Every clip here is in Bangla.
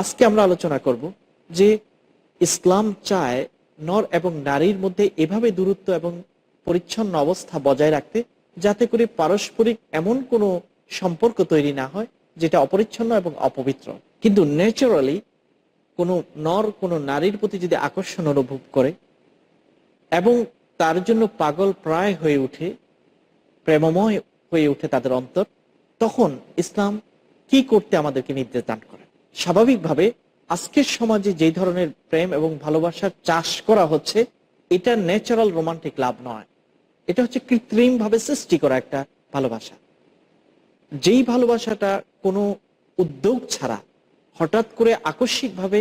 আজকে আমরা আলোচনা করব যে ইসলাম চায় নর এবং নারীর মধ্যে এভাবে দূরত্ব এবং পরিচ্ছন্ন অবস্থা বজায় রাখতে, যাতে করে পারস্পরিক এমন কোনো সম্পর্ক তৈরি না হয় যেটা অপরিচ্ছন্ন এবং অপবিত্র। কিন্তু ন্যাচারালি কোনো নর, কোনো নারীর প্রতি যদি আকর্ষণ অনুভব করে এবং তার জন্য পাগল প্রায় হয়ে ওঠে প্রেমময় হয়ে ওঠে তাদের অন্তর, তখন ইসলাম কি করতে আমাদেরকে নির্দেশ দান করে? স্বাভাবিকভাবে আজকের সমাজে যেই ধরনের প্রেম এবং ভালোবাসার চাষ করা হচ্ছে, এটা ন্যাচারাল রোমান্টিক লাভ নয়। এটা হচ্ছে কৃত্রিম ভাবে সৃষ্টি করা একটা ভালোবাসা। যেই ভালোবাসাটা কোনো উদ্যোগ ছাড়া হঠাৎ করে আকস্মিকভাবে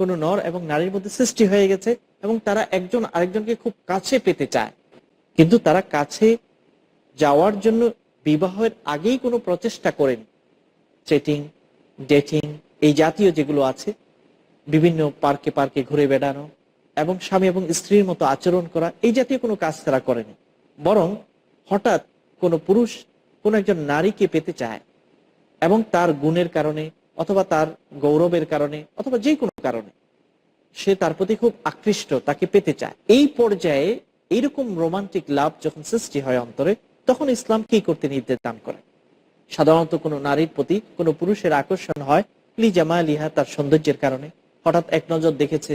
কোনো নর এবং নারীর মধ্যে সৃষ্টি হয়ে গেছে এবং তারা একজন আরেকজনকে খুব কাছে পেতে চায়, কিন্তু তারা কাছে যাওয়ার জন্য বিবাহের আগেই কোনো প্রচেষ্টা করেন। চেটিং ডেটিং এই জাতীয় যেগুলো আছে, বিভিন্ন পার্কে পার্কে ঘুরে বেড়ানো এবং স্বামী এবং স্ত্রীর মতো আচরণ করা, এই জাতীয় কোনো কাজ তারা করেনি। বরং হঠাৎ কোনো পুরুষ কোনো একজন নারীকে পেতে চায় এবং তার গুণের কারণে অথবা তার গৌরবের কারণে অথবা যে কোনো কারণে সে তার প্রতি খুব আকৃষ্ট, তাকে পেতে চায়। এই পর্যায়ে এইরকম রোমান্টিক লাভ যখন সৃষ্টি হয় অন্তরে, তখন ইসলাম কি করতে নির্দেশ দান করে? সাধারণত কোনো নারীর প্রতি কোনো পুরুষের আকর্ষণ হয় লি তার সৌন্দর্যের কারণে। হঠাৎ এক নজর দেখেছে,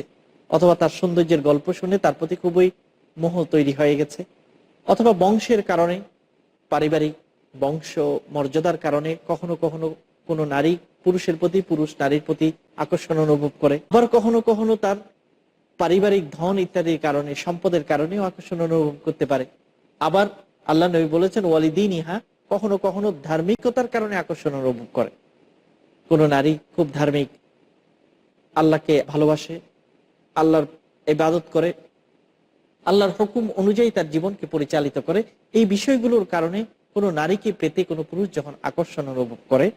অথবা তার সৌন্দর্যের গল্প শুনে তার প্রতি খুবই মোহ তৈরি হয়ে গেছে, অথবা বংশের কারণে, পারিবারিক বংশ মর্যাদার কারণে কখনো কখনো কোনো নারী পুরুষের প্রতি, পুরুষ নারীর প্রতি আকর্ষণ অনুভব করে। আবার কখনো কখনো তার পারিবারিক ধন ইত্যাদির কারণে, সম্পদের কারণেও আকর্ষণ অনুভব করতে পারে। আবার আল্লাহ নবী বলেছেন ওয়ালিদিন ইহা কখনো কখনো ধার্মিকতার কারণে আকর্ষণ অনুভব করে। কোন নারী খুব ধার্মিক, আল্লাহকে ভালোবাসে, আল্লাহর ইবাদত করে, আল্লাহর হুকুম অনুযায়ী তার জীবনকে পরিচালিত করে, এই বিষয়গুলোর কারণে কোনো নারীকে পেতে কোনো পুরুষ যখন আকর্ষণ অনুভব করে,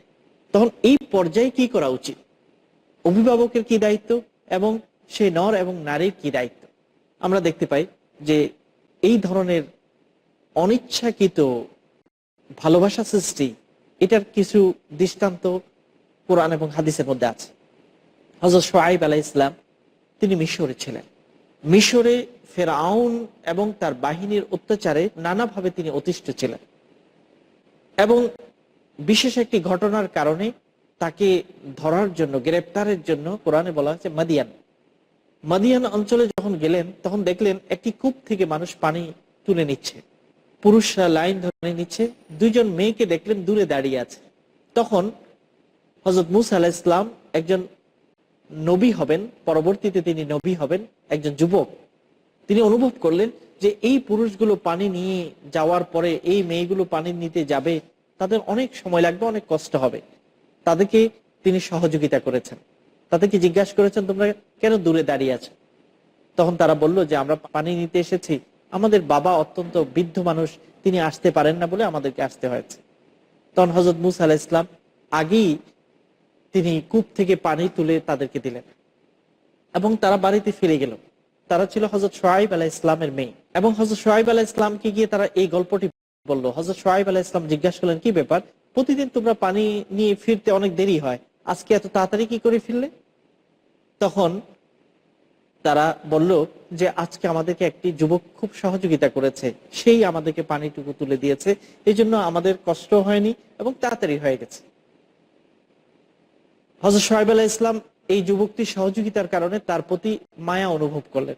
তখন এই পর্যায়ে কি করা উচিত? অভিভাবকের কি দায়িত্ব এবং সে নর এবং নারীর কি দায়িত্ব? আমরা দেখতে পাই যে এই ধরনের অনিচ্ছাকৃত ভালোবাসা সৃষ্টি, এটার কিছু দৃষ্টান্ত কোরআন এবং হাদিসের মধ্যে আছে। হজরত সোহাইব আলাহ ইসলাম তিনি মিশরে ছিলেন। মিশরে ফেরাউন এবং তার বাহিনীর অত্যাচারে নানাভাবে তিনি অতিষ্ঠ ছিলেন। এবং বিশেষ একটি ঘটনার কারণে তাকে ধরার জন্য, গ্রেপ্তারের জন্য কোরআনে বলা হয়েছে মাদিয়ান। মাদিয়ান অঞ্চলে যখন গেলেন, তখন দেখলেন একটি কূপ থেকে মানুষ পানি তুলে নিচ্ছে। পুরুষরা লাইন ধরে নিচ্ছে। দুইজন মেয়েকে দেখলেন দূরে দাঁড়িয়ে আছে। তখন হজরত মুসা আলাহ ইসলাম একজন নবী হবেন, পরবর্তীতে তিনি নবী হবেন, একজন যুবক। তিনি অনুভব করলেন যে এই পুরুষগুলো পানি নিয়ে যাওয়ার পরে এই মেয়েগুলো পানি নিতে যাবে, তাদের অনেক সময় লাগবে, অনেক কষ্ট হবে। তাদেরকে তিনি সহযোগিতা করেছেন। তাদেরকে জিজ্ঞাসা করেছেন, তোমরা কেন দূরে দাঁড়িয়ে আছো? তখন তারা বলল যে, আমরা পানি নিতে এসেছি। আমাদের বাবা অত্যন্ত বৃদ্ধ মানুষ, তিনি আসতে পারেন না বলে আমাদেরকে আসতে হয়েছে। তখন হজরত মুসা আলাহ ইসলাম আগেই তিনি কূপ থেকে পানি তুলে তাদেরকে দিলেন। এবং তারা বাড়িতে ফিরে গেল। তারা ছিল হজরত সোহাইব আলাহ ইসলামের মেয়ে। এবং হজরত সোহাইব আলাহ ইসলামকে গিয়ে তারা এই গল্পটি বলল। হজরত সোহাইব আলাহ ইসলাম জিজ্ঞাসা করলেন, কি ব্যাপার? প্রতিদিন তোমরা পানি নিয়ে ফিরতে অনেক দেরি হয়। আজকে এত তাড়াতাড়ি কি করে ফিরলে? তখন তারা বলল যে, আজকে আমাদেরকে একটি যুবক খুব সহযোগিতা করেছে। সেই আমাদেরকে পানিটুকু তুলে দিয়েছে। এই জন্য আমাদের কষ্ট হয়নি এবং তাড়াতাড়ি হয়ে গেছে। হজরত সোহাইব আলাহ ইসলাম এই যুবকটির সহযোগিতার কারণে তার প্রতি মায়া অনুভব করলেন।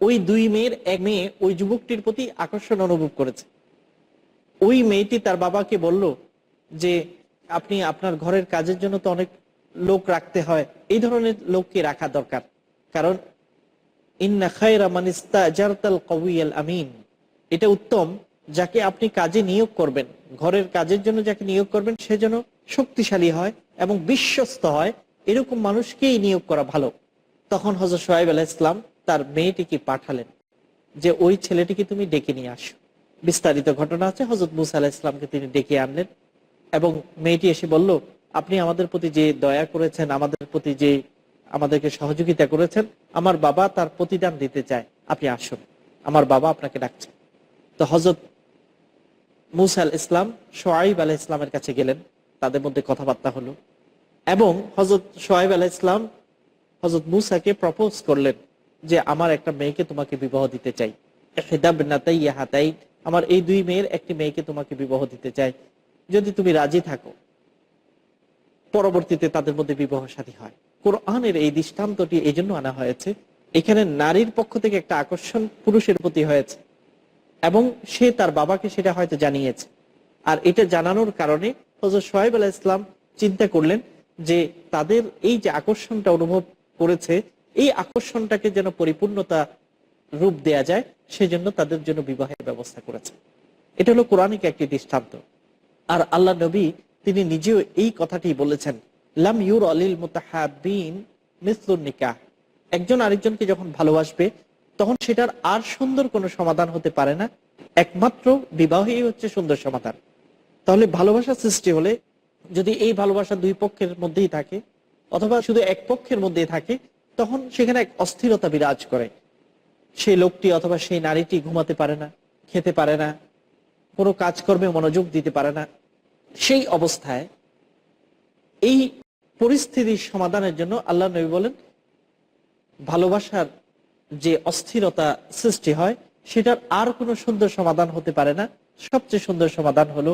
ওই দুই মেয়ের, এক মেয়ে ওই যুবকটির প্রতি আকর্ষণ অনুভব করেছে। ওই মেয়েটি তার বাবাকে বলল যে, আপনি আপনার ঘরের কাজের জন্য তো অনেক লোক রাখতে হয়। এই ধরনের লোককে রাখা দরকার। কারণ, ইন্না খায়রা মানিস্তা জারতাল কবিয়াল আমিন। এটা উত্তম। যাকে আপনি কাজে নিয়োগ করবেন, ঘরের কাজের জন্য যাকে নিয়োগ করবেন, সে যেন শক্তিশালী হয় এবং বিশ্বস্ত হয়, এরকম মানুষকেই নিয়োগ করা ভালো। তখন হজরত সোহাইব আলাহ ইসলাম তার মেয়েটিকে পাঠালেন? যে ওই ছেলেটিকে তুমি ডেকে নিয়ে আসো। বিস্তারিত ঘটনা আছে হজরত মুসা আলাহ ইসলামকে তিনি ডেকে আনলেন এবং মেয়েটি এসে বলল, আপনি আমাদের প্রতি যে দয়া করেছেন, আমাদের প্রতি যে আমাদেরকে সহযোগিতা করেছেন, আমার বাবা তার প্রতিদান দিতে চায়। আপনি আসুন, আমার বাবা আপনাকে ডাকছে। তো হজরত মুসা আল ইসলাম সোয়াইব আলাহ ইসলামের কাছে গেলেন, তাদের মধ্যে কথাবার্তা হলো। এবং হজরত সোহেব আলাহ ইসলাম হজরত মুসাকে প্রপোজ করলেন যে আমার একটা মেয়েকে তোমাকে বিবাহ দিতে চাই। হাতাই আমার এই দুই মেয়ের একটি মেয়েকে তোমাকে বিবাহ দিতে চাই। যদি তুমি রাজি থাকো, পরবর্তীতে তাদের মধ্যে বিবাহ সাথী হয়। কোরআনের এই দৃষ্টান্তটি এই জন্য আনা হয়েছে, এখানে নারীর পক্ষ থেকে একটা আকর্ষণ পুরুষের প্রতি হয়েছে, এবং সে তার বাবাকে সেটা হয়তো জানিয়েছে। আর এটা জানানোর কারণে হজরত সোহেব আলাহ ইসলাম চিন্তা করলেন যে তাদের এই যে আকর্ষণটা অনুভব করেছে, এই আকর্ষণটাকে যেন পরিপূর্ণতা রূপ দেয়া যায়, সেজন্য তাদের জন্য বিবাহের ব্যবস্থা করেছে। এটা হলো কোরআনিক একটি দৃষ্টান্ত। আর আল্লাহ নবী তিনি নিজেও এই কথাটি বলেছেন, লাম ইউর আলিল মুতাহাবিন মিসলুন নিকাহ। একজন আরেকজনকে যখন ভালোবাসবে, তখন সেটার আর সুন্দর কোনো সমাধান হতে পারে না। একমাত্র বিবাহই হচ্ছে সুন্দর সমাধান। তাহলে ভালোবাসা সৃষ্টি হলে যদি এই ভালোবাসা দুই পক্ষের মধ্যেই থাকে, অথবা শুধু এক পক্ষের মধ্যেই থাকে, তখন সেখানে এক অস্থিরতা বিরাজ করে। সেই লোকটি অথবা সেই নারীটি ঘুমাতে পারে না, খেতে পারে না, কোনো কাজকর্মে মনোযোগ দিতে পারে না। সেই অবস্থায় এই পরিস্থিতির সমাধানের জন্য আল্লাহ নবী বলেন, ভালোবাসার যে অস্থিরতা সৃষ্টি হয়, সেটার আর কোনো সুন্দর সমাধান হতে পারে না। সবচেয়ে সুন্দর সমাধান হলো